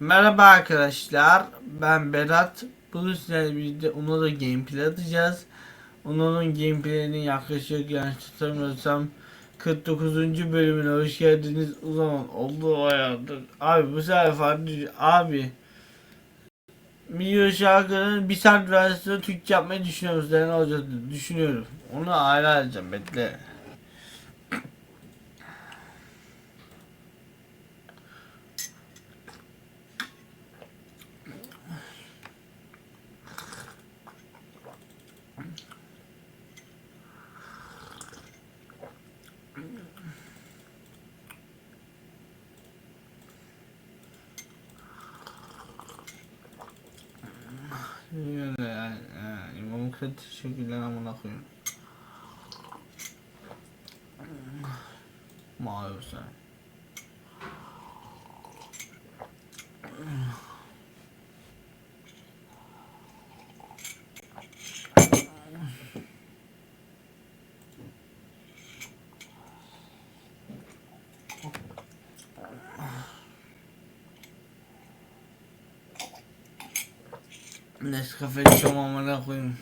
Merhaba arkadaşlar, ben Berat. Bugün sizlerle birlikte Uno'da gameplay atacağız. Uno'nun gameplay'ini yaklaşık yanlış tutamıyorsam 49. bölümüne hoş geldiniz. O zaman oldu hayatım. Abi bu sefer farklı abi. Milyon şarkının bir saat versiyonu Türkçe yapmayı düşünüyoruz. Ne olacak düşünüyorum. Onu ayrı alacağım bekle. Öyle yani. Kıt teşekkürler amına koyayım. Mavi sen. Nescafe içiyorum amına koyayım.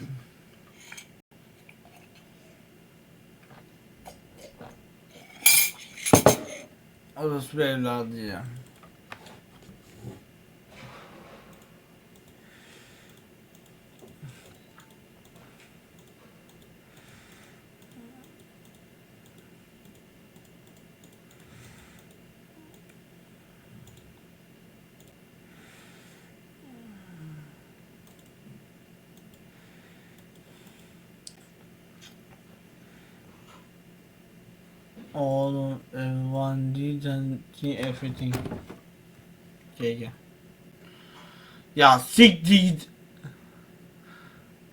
Orası bir evladı ya. Did everything. GG. Ya siktir git.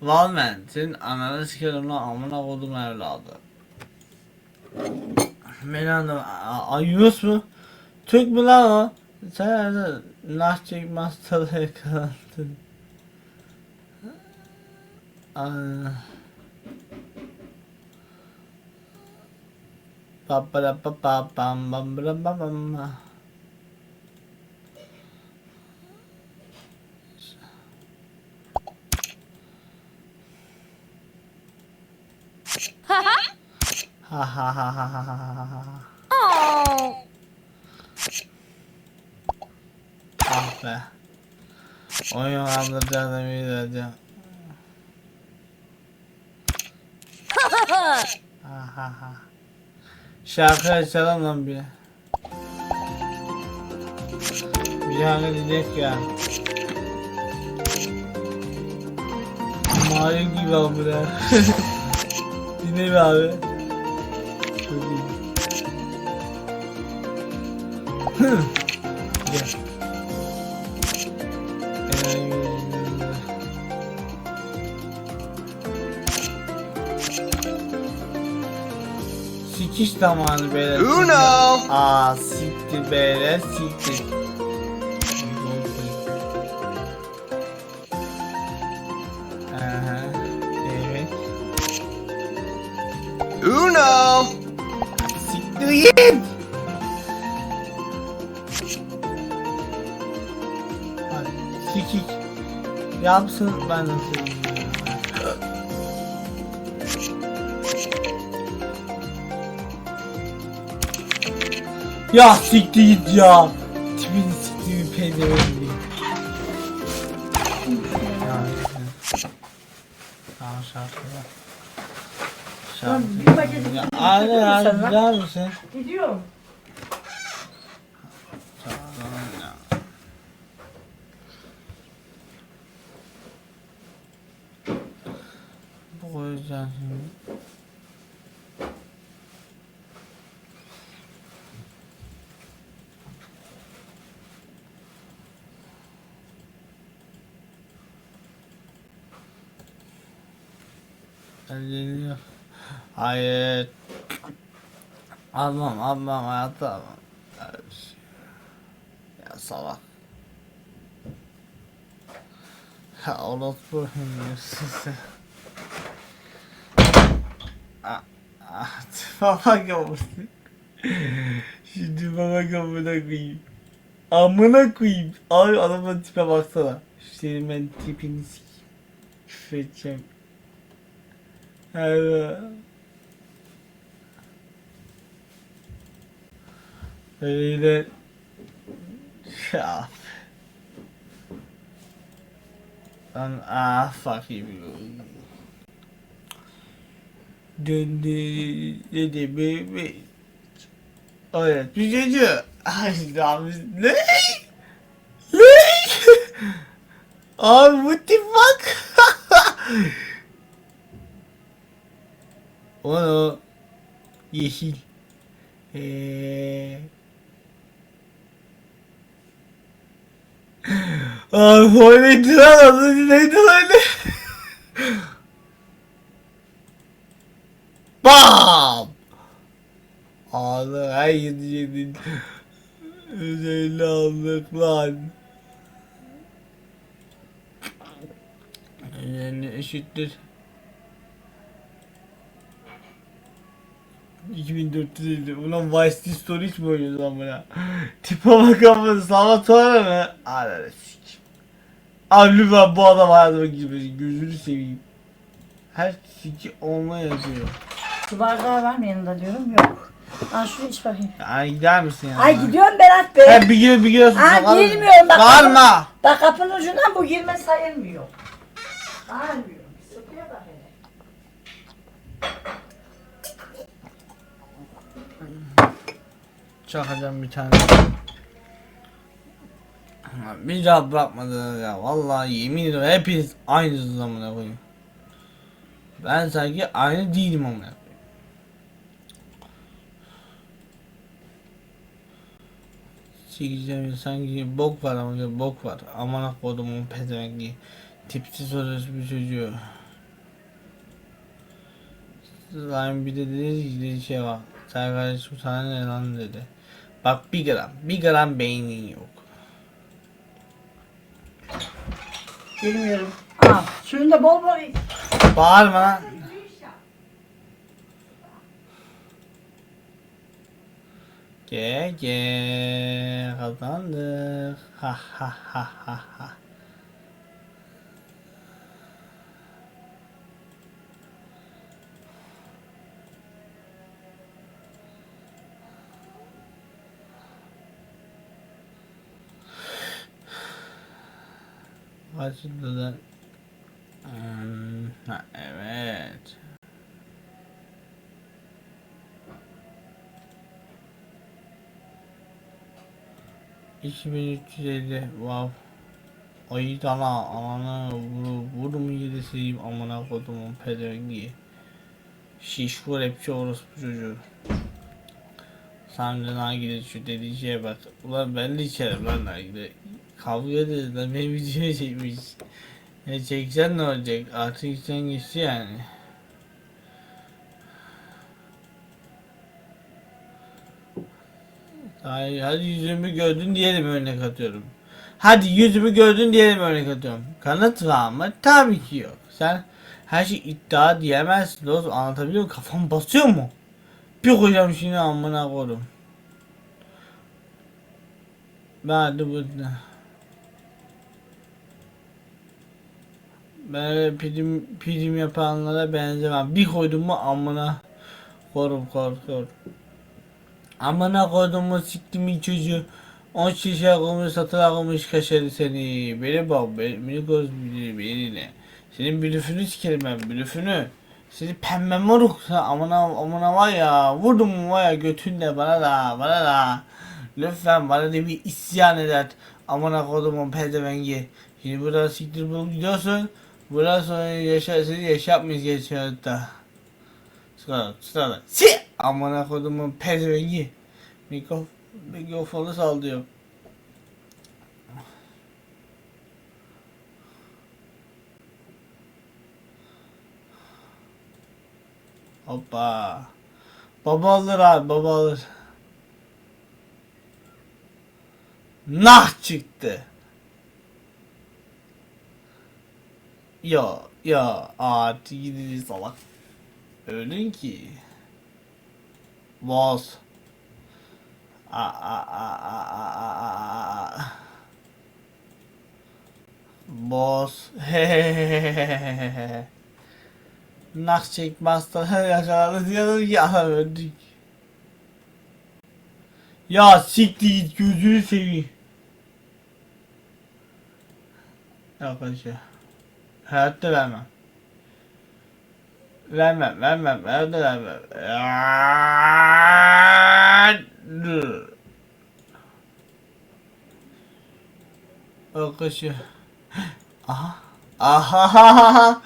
Lan ben senin ananı sikerim lan amına kodum evladı. Ay Yunus mu? Türk mü lan o? Sen nerede nah çekmez tadı yakalandın. Aa. Ba ba da ba ba bam bam ba ba bam ba. Ha ha ha ha ha ha ha ha. Oh. Ah be. Oyun eminim hocam. Ha ha ha. Şarkı açalım lan bir. Bir şarkı diyecek ya. Mario gibi abi ya. Dinle bir abi. Çok iyi. Gel. Ee, Sikiş zamanı beyler. Uno. Aa siktir beyler siktir. Aha, evet. Uno. Siktir git. Sikik. Yapsın ben nasıl Ya siktir git ya. Tipini siktir bir pezevenk diye. Ya işte. Tamam. Lan Şarkı. bir paket Ya iki anne paket ya sen lan. gider misin? Gidiyorum. Şarkı. Bu koyacağım şimdi. Geliyor. Hayır. Almam, almam, hayatta almam. Ya salak. Ya unutma diyorsun sen. Ah, ah, baba kapısı. Şimdi baba kapına koyayım. Amına koyayım. Abi adamın tipe baksana. Senin ben tipini sikeyim. Küfür edeceğim. Evet. Öyle ya. Lan ah fuck you. Döndü dedi bebe. Evet bir çocuğu. Ay abi ne? Ne? Abi what the fuck? o ne o? Yeşil. Eee. Abi lan adı neydi lan? BAM! Ağlı her yediğinin özelliği aldık lan. Yani eşittir. 2450 Ulan Vice City Story hiç mi oynuyordu lan buna? Tipe bakalım sonra mı? Ananı sik. Abi lütfen bu adam hayatıma girmesin gözünü seveyim. Her siki onunla yazıyor. Su bardağı var mı yanında diyorum yok. Al şunu iç bakayım. Yani gider misin ya? Ay gidiyorum Berat Bey. Ha bir giriyor bir giriyorsun. Sakal- girmiyorum bak. Bağırma. Bak kapının ucundan bu girme sayılmıyor. Sayılmıyor. Çakacağım bir tane. Bir daha bırakmadınız ya. Vallahi yemin ediyorum hepiniz aynısınız amına koyayım. Ben sanki aynı değilim koyayım. Sikeceğim sanki bok var ama bok var. Amına kodumun pezevenki. Tipsiz orası bir çocuğu. Lan bir de dedi ki şey var. Sen kardeşim sana ne lan dedi. Bak bir gram, bir gram beynin yok. Girmiyorum. Al. Suyunu da bol bol iç. Bağırma lan. Ge ge kazandık. Ha ha ha ha ha. Başladı da. Hmm, ha, evet. İki bin üç yüz elli. Wow. Ayı dana anana vuru vuru mu yedi seveyim amına kodumun pedevengi. Şişko rapçi orospu çocuğu. De nargile şu dediği şeye bak. Ulan ben de içerim lan nargile. Kavga ederiz lan benim videoya çekmiş. Ne çeksen ne olacak? Artık sen geçti yani. Hayır, hadi yüzümü gördün diyelim örnek atıyorum. Hadi yüzümü gördün diyelim örnek atıyorum. Kanıt var mı? Tabii ki yok. Sen her şey iddia diyemezsin dostum anlatabiliyor muyum? Kafam basıyor mu? Bir koyacağım şimdi amına koydum. Ben de bu... Ben öyle prim, prim yapanlara benzemem. Bir koydum mu amına korum kor kor. Amına koydum mu siktim çocuğu. 10 şişe koymuş satıra koymuş kaşarı seni. Beni bak beni, beni göz beni, beni ne. Senin blüfünü sikerim ben blüfünü. Seni pembe moruk sen amına amına var ya vurdum mu var ya götünle bana da bana da. Lütfen bana da bir isyan eder. Amına kodumun pezevengi. Şimdi buradan siktir bulup gidiyorsun. Buradan sonra yaşa, seni yaşatmayız geçiyor hayatta. Sırada, sırada. Si! Amına kodumun pezevengi. Mikrof mikrofonu sallıyor. Hoppa. Baba alır abi baba alır. Nah çıktı. Ya ya gidili salak. Öldün ki. Boz. Aa, aa, aa, aa, aa, aa, aa. Boss. Hehehehehe. Nakçek master yakaladı diyorum ya öldük. Ya siktir git gözünü seveyim. Arkadaşlar. Hayatta vermem. Vermem, vermem, hayatta vermem. Arkadaşlar. Aha. Aha.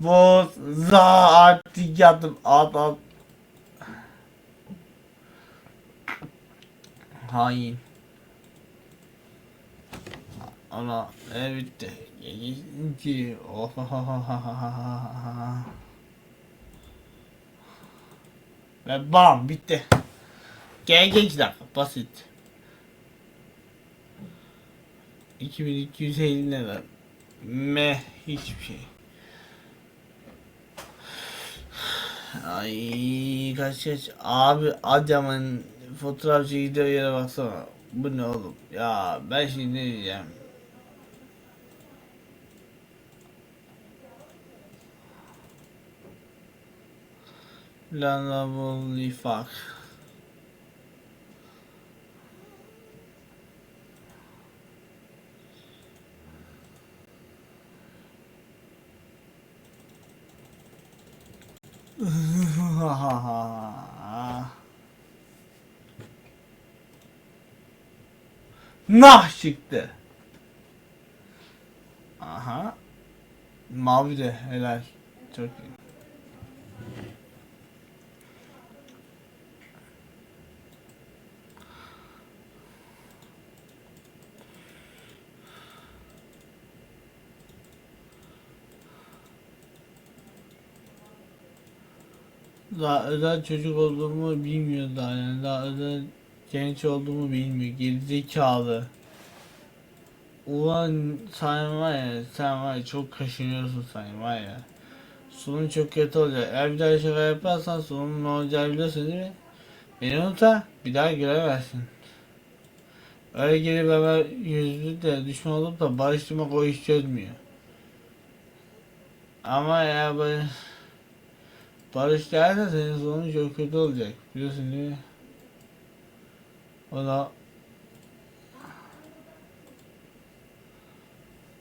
Boz za artık yattım. At at. Hain. Ana ev bitti. Ki oh Ve bam bitti. Gel dakika basit. 2250 lira. Me hiçbir şey. Ay kaç kaç abi adamın fotoğrafçı gidiyor yere baksana. Bu ne oğlum? Ya ben şimdi ne diyeceğim? Lan lan holy fuck. Nah çıktı. Aha. Mavi de helal. Çok iyi. Daha özel çocuk olduğumu bilmiyor daha yani. Daha özel genç olduğumu bilmiyor. Gerizekalı. Ulan sen var ya sen var ya çok kaşınıyorsun sen var ya. Sonun çok kötü olacak eğer bir daha şaka yaparsan sonun ne olacağı biliyorsun değil mi? Beni unutma bir daha göremezsin. Öyle gelip hemen yüzlü de düşman olup da barıştırmak o iş çözmüyor. Ama ya böyle Barış gelirse senin sonun çok kötü olacak. Biliyorsun değil mi? O da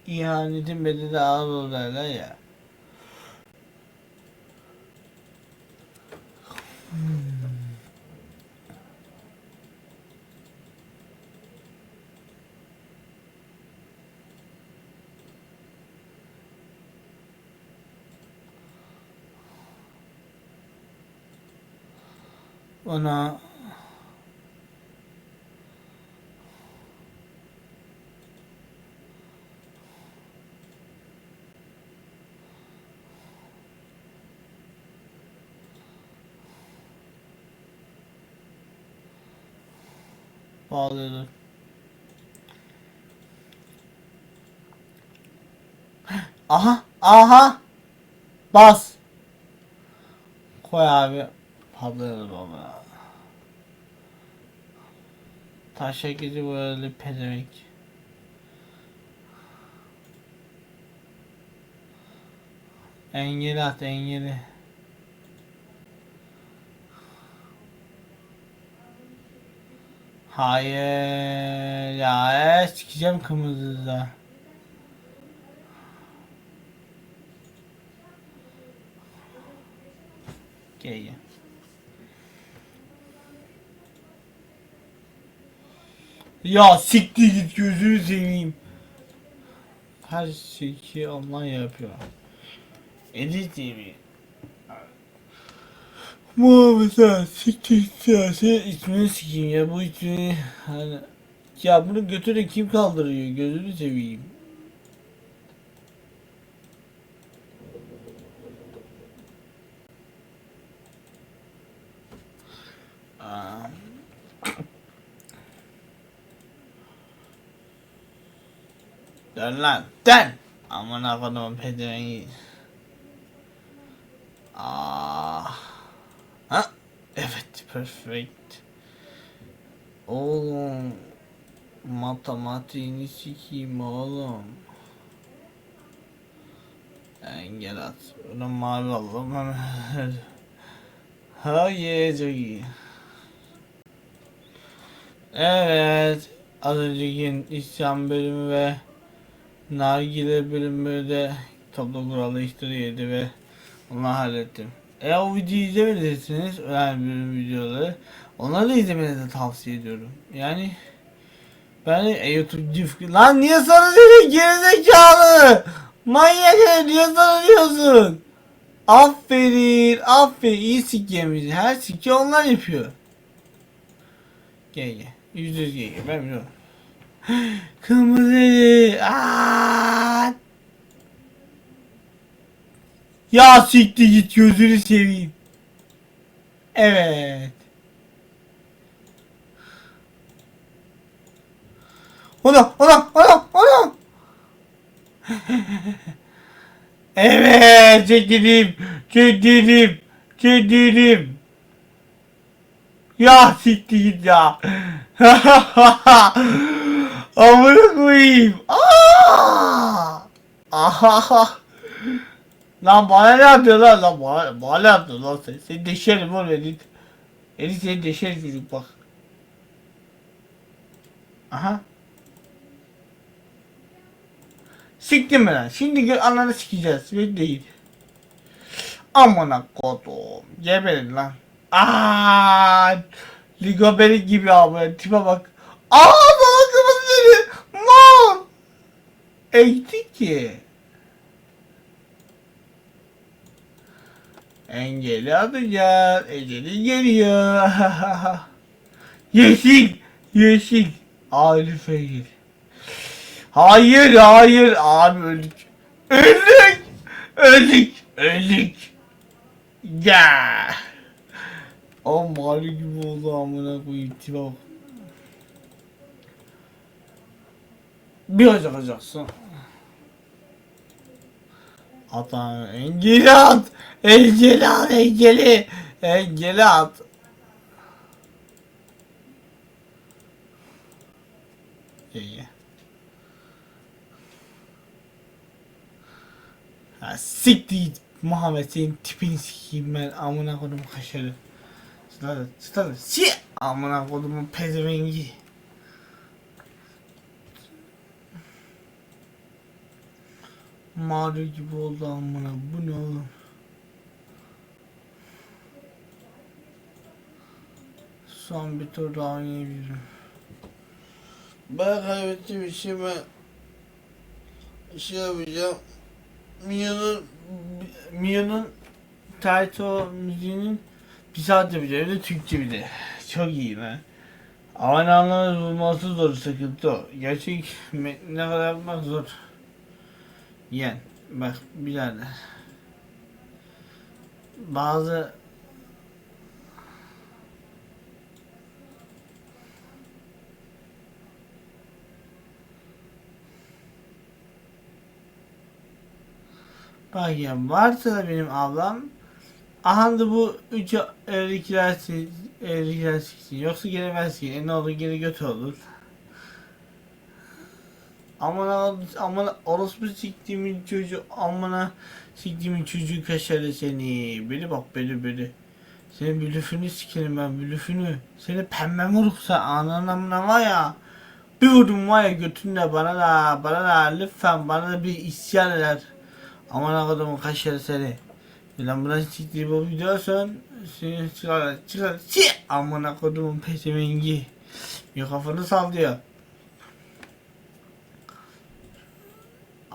ihanetin bedeli ağır olur derler ya. Ona bağlıyorlar. Aha, aha. Bas. Koy abi. Patlıyoruz baba. Taşa gidiyor böyle pezevenk. Engeli at engeli. Hayır ya e, sikeceğim kırmızıda. Gel Ya siktir git gözünü seveyim. Her şeyi online yapıyor. Edit TV. Muhammed sen siktir git ya. Senin ismini sikeyim ya bu ismini. Hani... Ya bunu götüre kim kaldırıyor gözünü seveyim. Aa. Dön lan dön. Aman akıdım pedevengi. Aa. Ha? Evet perfect. Oğlum matematiğini sikeyim oğlum. Engel at. Buna mavi alalım. Hayır çok iyi. Evet. Az önceki isyan bölümü ve nargile bölümü de toplu kuralı işleriydi ve onu hallettim. Eğer o videoyu izlemediyseniz önemli bölüm videoları onları da izlemenizi tavsiye ediyorum. Yani ben e, YouTube cif... Lan niye sana dedi gerizekalı? Manyak herif niye sana diyorsun? Aferin, aferin. iyi sik yemiş. Her siki onlar yapıyor. Yüzde yüz gel gel. Ben biliyorum. Kırmızı. Aa! Ya siktir git gözünü seveyim. Evet. Ona ona ona ona. evet çekildim çekildim çekildim. Ya siktir git ya. Amına koyayım. Aa! Aha. Lan bana ne yapıyor lan lan bana, bana ne yapıyor lan sen? Seni deşerim oğlum Edith. Edith seni deşerim çocuk bak. Aha. Siktim mi lan? Şimdi gör ananı sikeceğiz. Ben değil. Amına kodum. Geberin lan. Aa, Ligoberi gibi abi. Tipe bak. Aa bana kırmızı dedi. Mal. Ekti ki. Engeli atacağız. Eceli geliyor. yeşil. Yeşil. Arif Egil. Hayır hayır abi öldük. Öldük. Öldük. Öldük. Ya. O Mario gibi oldu amına koyayım tipe bak. Bir açacaksın. Atan engeli at. Engeli at engeli. Engeli at. İyi. Ha siktir git Muhammed senin tipini sikeyim ben amına kodum kaşarı. Sıtadı sıtadı si amına kodumun pezevengi. Mario gibi oldu amına bu ne oğlum? Son bir tur daha oynayabilirim. Ben kaybettiğim için ben şey yapacağım. Mia'nın Mia'nın Taito müziğinin bir saat yapacağım. Bir de Türkçe bir de. Çok iyi lan. Aynı anlamda bulması zor sıkıntı o. Gerçek ne kadar yapmak zor. Yen. Bak birader. Bazı Bak ya varsa da benim ablam Aha da bu 3 evlilikler evlilikler siksin. Yoksa gelemez ki. E ne olur geri götü olur. Amına amına orospu siktiğimin çocuğu amına siktiğimin çocuğu kaşarı seni. Beni bak beni beni. Senin blüfünü sikerim ben blüfünü. Seni pembe vuruksa ananın amına var ya. Bir vurdum var ya götünde bana da bana da lütfen bana da bir isyan eder. Aman akıdımın kaşarı seni. Lan buna siktir bu videosun. Seni çıkar çıkar. Amına kodumun peşemengi. Bir kafanı sallıyor.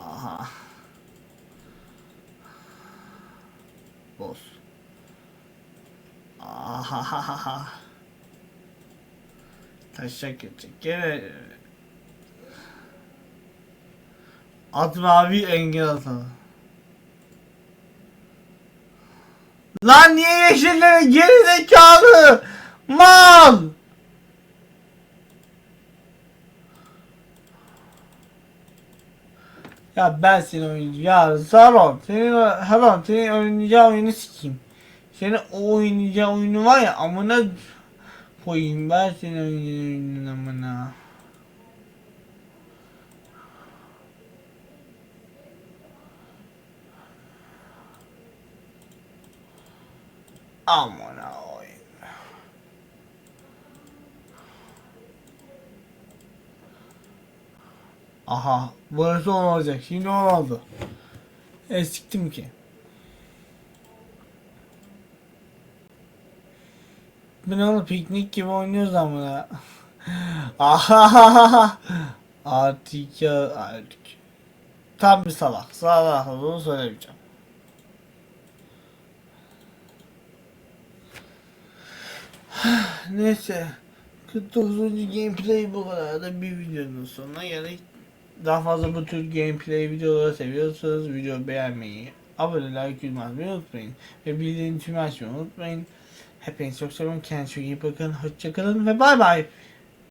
Aha. Boss. Aha. Taşak geçecek. Gene. At mavi engel atalım. Lan niye yeşillere geri zekalı? Ya ben seni oyuncu ya Zaron senin o Haron senin oynayacağı oyunu sikeyim. Senin o oynayacağı oyunu var ya amına koyayım ben seni önüne amına. Amına koyayım. Aha, burası on olacak. Şimdi on oldu. E siktim ki. Ben onu piknik gibi oynuyoruz ama. Aha. Artık ya artık. Tam bir salak. Salak olduğunu söylemeyeceğim. Neyse. 49. gameplay bu kadar da bir videonun sonuna geldik. Daha fazla bu tür gameplay videoları seviyorsanız video beğenmeyi, abone like yazmayı unutmayın. Ve bildirim tümü açmayı unutmayın. Hepinizi çok seviyorum. Kendinize çok iyi bakın. Hoşçakalın ve bay bay.